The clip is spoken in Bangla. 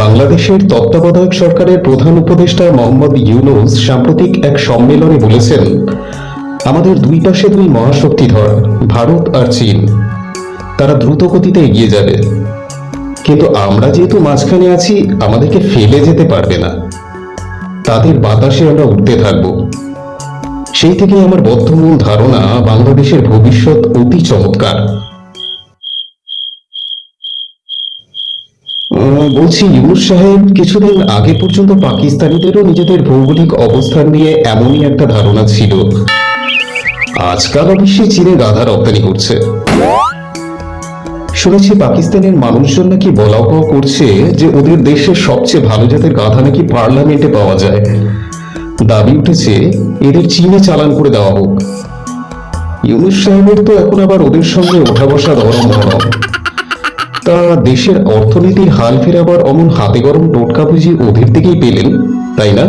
বাংলাদেশের তত্ত্বাবধায়ক সরকারের প্রধান উপদেষ্টা মোহাম্মদ ইউনুস সাম্প্রতিক এক সম্মেলনে বলেছেন, আমাদের দুই পাশে দুই মহাশক্তিধর, ভারত আর চীন। তারা দ্রুত গতিতে এগিয়ে যাবে। কিন্তু আমরা যেহেতু মাঝখানে আছি, আমাদেরকে ফেলে যেতে পারবে না। তাদের বাতাসে আমরা উঠতে থাকব। সেই থেকে আমার বদ্ধমূল ধারণা বাংলাদেশের ভবিষ্যৎ অতি চমৎকার। বলছি, ইউনুস সাহেব কিছুদিন আগে পর্যন্ত পাকিস্তানিদেরও নিজেদের ভৌগোলিক অবস্থান নিয়ে এমনই একটা ধারণা ছিল। আজকাল অবশ্যই চীনে গাধা রপ্তানি করছে। শুনেছি পাকিস্তানের মানুষজন নাকি বলাও করছে যে ওদের দেশের সবচেয়ে ভালো জাতের গাধা নাকি পার্লামেন্টে পাওয়া যায়। দাবি উঠেছে, এদের চীনে চালান করে দেওয়া হোক। ইউনুস সাহেবের তো এখন আবার ওদের সঙ্গে ওঠা বসা ধরম ধরম তা দেশের অর্থনীতির হাল ফেরাবার অমন হাতে গরম টোটকা বুঝি ওদের দিকেই পেলেন, তাই না?